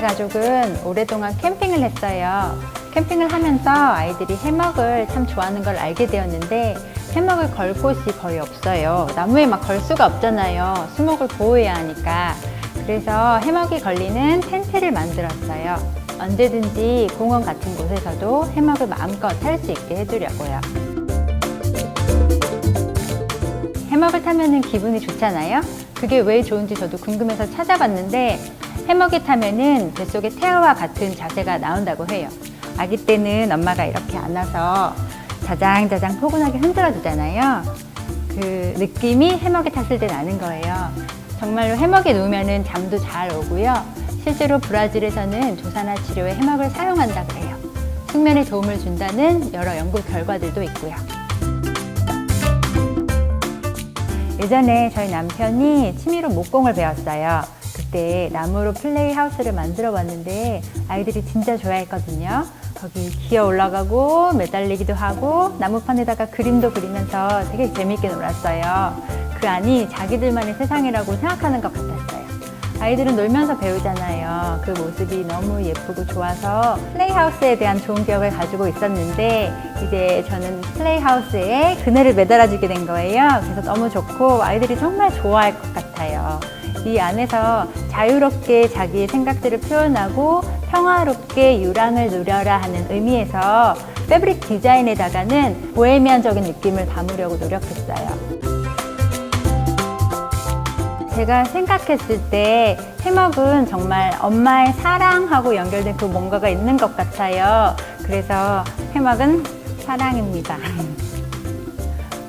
저희 가족은 오랫동안 캠핑을 했어요. 캠핑을 하면서 아이들이 해먹을 참 좋아하는 걸 알게 되었는데 해먹을 걸 곳이 거의 없어요. 나무에 막 걸 수가 없잖아요. 수목을 보호해야 하니까. 그래서 해먹이 걸리는 텐트를 만들었어요. 언제든지 공원 같은 곳에서도 해먹을 마음껏 할수 있게 해주려고요. 해먹을 타면은 기분이 좋잖아요. 그게 왜 좋은지 저도 궁금해서 찾아봤는데 해먹에 타면은 뱃속에 태아와 같은 자세가 나온다고 해요. 아기 때는 엄마가 이렇게 안아서 자장자장 포근하게 흔들어 주잖아요. 그 느낌이 해먹에 탔을 때 나는 거예요. 정말로 해먹에 누우면은 잠도 잘 오고요. 실제로 브라질에서는 조산화 치료에 해먹을 사용한다 그래요. 숙면에 도움을 준다는 여러 연구 결과들도 있고요. 예전에 저희 남편이 취미로 목공을 배웠어요. 그때 나무로 플레이 하우스를 만들어 봤는데 아이들이 진짜 좋아했거든요. 거기 기어 올라가고 매달리기도 하고 나무판에다가 그림도 그리면서 되게 재밌게 놀았어요. 그 안이 자기들만의 세상이라고 생각하는 것 같았어요. 아이들은 놀면서 배우잖아요. 그 모습이 너무 예쁘고 좋아서 플레이하우스에 대한 좋은 기억을 가지고 있었는데 이제 저는 플레이하우스에 그네를 매달아주게 된 거예요. 그래서 너무 좋고 아이들이 정말 좋아할 것 같아요. 이 안에서 자유롭게 자기의 생각들을 표현하고 평화롭게 유랑을 누려라 하는 의미에서 패브릭 디자인에다가는 보헤미안적인 느낌을 담으려고 노력했어요. 제가 생각했을 때 해먹은 정말 엄마의 사랑하고 연결된 그 뭔가가 있는 것 같아요. 그래서 해먹은 사랑입니다.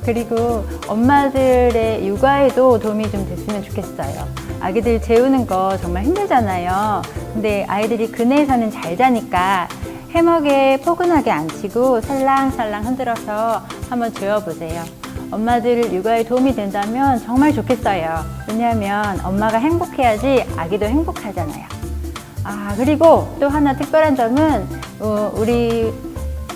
그리고 엄마들의 육아에도 도움이 좀 됐으면 좋겠어요. 아기들 재우는 거 정말 힘들잖아요. 근데 아이들이 그네에서는 잘 자니까 해먹에 포근하게 앉히고 살랑살랑 흔들어서 한번 재워보세요. 엄마들 육아에 도움이 된다면 정말 좋겠어요. 왜냐하면 엄마가 행복해야지 아기도 행복하잖아요. 아, 그리고 또 하나 특별한 점은, 어, 우리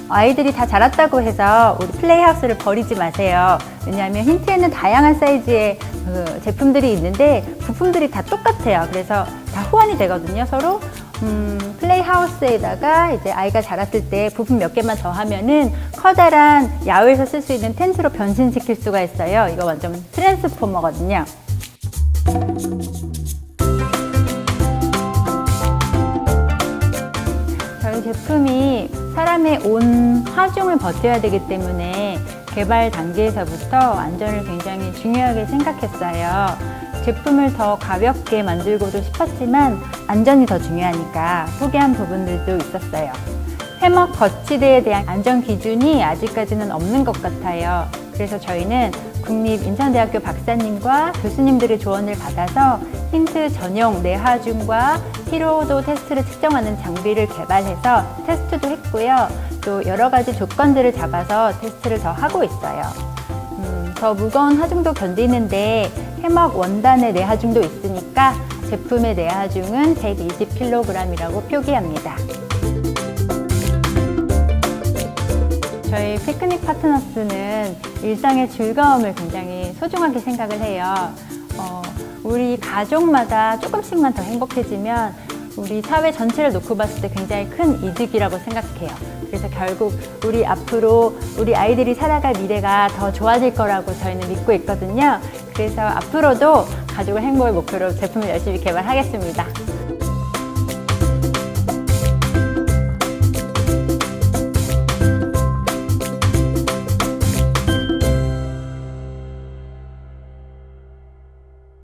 아이들이 다 자랐다고 해서 우리 플레이하우스를 버리지 마세요. 왜냐하면 힌트에는 다양한 사이즈의 그 제품들이 있는데 부품들이 다 똑같아요. 그래서 다 호환이 되거든요, 서로. 음, 플레이하우스에다가 이제 아이가 자랐을 때 부품 몇 개만 더 하면은 커다란 야외에서 쓸 수 있는 텐트로 변신시킬 수가 있어요. 이거 완전 트랜스포머거든요. 저희 제품이 사람의 온 하중을 버텨야 되기 때문에 개발 단계에서부터 안전을 굉장히 중요하게 생각했어요. 제품을 더 가볍게 만들고도 싶었지만 안전이 더 중요하니까 포기한 부분들도 있었어요. 해먹 거치대에 대한 안전 기준이 아직까지는 없는 것 같아요. 그래서 저희는 국립인천대학교 박사님과 교수님들의 조언을 받아서 힌트 전용 내하중과 피로도 테스트를 측정하는 장비를 개발해서 테스트도 했고요. 또 여러 가지 조건들을 잡아서 테스트를 더 하고 있어요. 음, 더 무거운 하중도 견디는데 해먹 원단의 내하중도 있으니까 제품의 내하중은 120kg이라고 표기합니다. 저희 피크닉 파트너스는 일상의 즐거움을 굉장히 소중하게 생각을 해요. 어, 우리 가족마다 조금씩만 더 행복해지면 우리 사회 전체를 놓고 봤을 때 굉장히 큰 이득이라고 생각해요. 그래서 결국 우리 앞으로 우리 아이들이 살아갈 미래가 더 좋아질 거라고 저희는 믿고 있거든요. 그래서 앞으로도 가족의 행복을 목표로 제품을 열심히 개발하겠습니다.